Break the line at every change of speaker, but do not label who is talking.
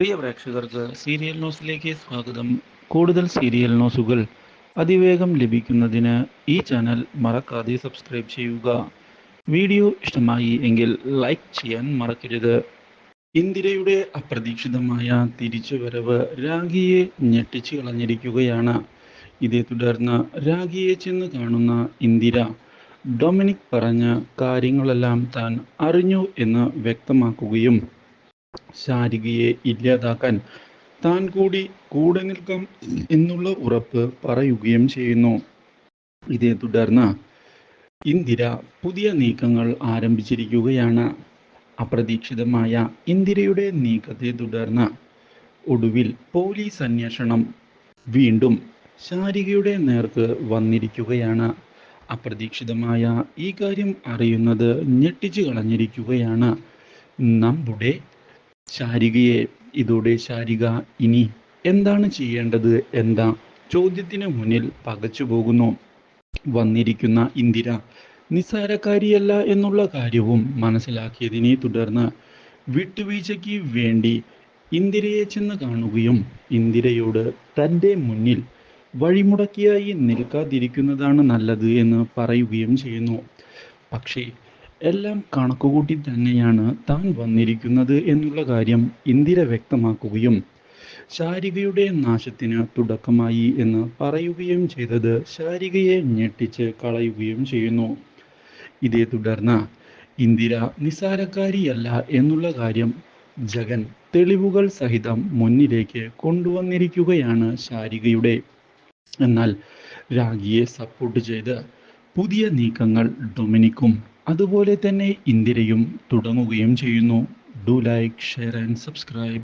പ്രിയ പ്രേക്ഷകർക്ക് സീരിയൽ ന്യൂസിലേക്ക് സ്വാഗതം. കൂടുതൽ സീരിയൽ ന്യൂസുകൾ അതിവേഗം ലഭിക്കുന്നതിന് ഈ ചാനൽ മറക്കാതെ സബ്സ്ക്രൈബ് ചെയ്യുക. വീഡിയോ ഇഷ്ടമായി എങ്കിൽ ലൈക്ക് ചെയ്യാൻ മറക്കരുത്. ഇന്ദിരയുടെ അപ്രതീക്ഷിതമായ തിരിച്ചുവരവ് രാഖിയെ ഞെട്ടിച്ചു കളഞ്ഞിരിക്കുകയാണ്. ഇതേ തുടർന്ന് രാഖിയെ ചെന്ന് കാണുന്ന ഇന്ദിര ഡൊമിനിക് പറഞ്ഞ കാര്യങ്ങളെല്ലാം താൻ അറിഞ്ഞു എന്ന് വ്യക്തമാക്കുകയും ശാരികയെ ഇല്ലാതാക്കാൻ താൻ കൂടി കൂടെ നിൽക്കാം എന്നുള്ള ഉറപ്പ് പറയുകയും ചെയ്യുന്നു. ഇതേ തുടർന്ന് ഇന്ദിര പുതിയ നീക്കങ്ങൾ ആരംഭിച്ചിരിക്കുകയാണ്. അപ്രതീക്ഷിതമായ ഇന്ദിരയുടെ നീക്കത്തെ തുടർന്ന് ഒടുവിൽ പോലീസ് അന്വേഷണം വീണ്ടും ശാരികയുടെ നേർക്ക് വന്നിരിക്കുകയാണ്. അപ്രതീക്ഷിതമായ ഈ കാര്യം അറിയുന്നത് ഞെട്ടിച്ചു കളഞ്ഞിരിക്കുകയാണ്. നമ്മുടെ ശാരികയെ ഇതോടെ ശാരിക ഇനി എന്താണ് ചെയ്യേണ്ടത് എന്ന ചോദ്യത്തിന് മുന്നിൽ പകച്ചു പോകുന്നു. വന്നിരിക്കുന്ന ഇന്ദിര നിസ്സാരക്കാരിയല്ല എന്നുള്ള കാര്യവും മനസ്സിലാക്കിയതിനെ തുടർന്ന് വിട്ടുവീഴ്ചയ്ക്ക് വേണ്ടി ഇന്ദിരയെ ചെന്ന് കാണുകയും ഇന്ദിരയോട് തന്റെ മുന്നിൽ വഴിമുടക്കിയായി നിൽക്കാതിരിക്കുന്നതാണ് നല്ലത് എന്ന് പറയുകയും ചെയ്യുന്നു. പക്ഷേ എല്ലാം കണക്കുകൂട്ടി തന്നെയാണ് താൻ വന്നിരിക്കുന്നത് എന്നുള്ള കാര്യം ഇന്ദിര വ്യക്തമാക്കുകയും ശാരികയുടെ നാശത്തിന് തുടക്കമായി എന്ന് പറയുകയും ചെയ്തത് ശാരികയെ ഞെട്ടിച്ച് കളയുകയും ചെയ്യുന്നു. ഇതേ തുടർന്ന് ഇന്ദിര നിസാരക്കാരിയല്ല എന്നുള്ള കാര്യം ജഗൻ തെളിവുകൾ സഹിതം മുന്നിലേക്ക് കൊണ്ടുവന്നിരിക്കുകയാണ് ശാരികയുടെ. എന്നാൽ രാഗിയെ സപ്പോർട്ട് ചെയ്ത് പുതിയ നീക്കങ്ങൾ ഡൊമിനിക്കും അതുപോലെ തന്നെ ഇന്ദിരയും തുടങ്ങുകയും ചെയ്യുന്നു. Do like share and subscribe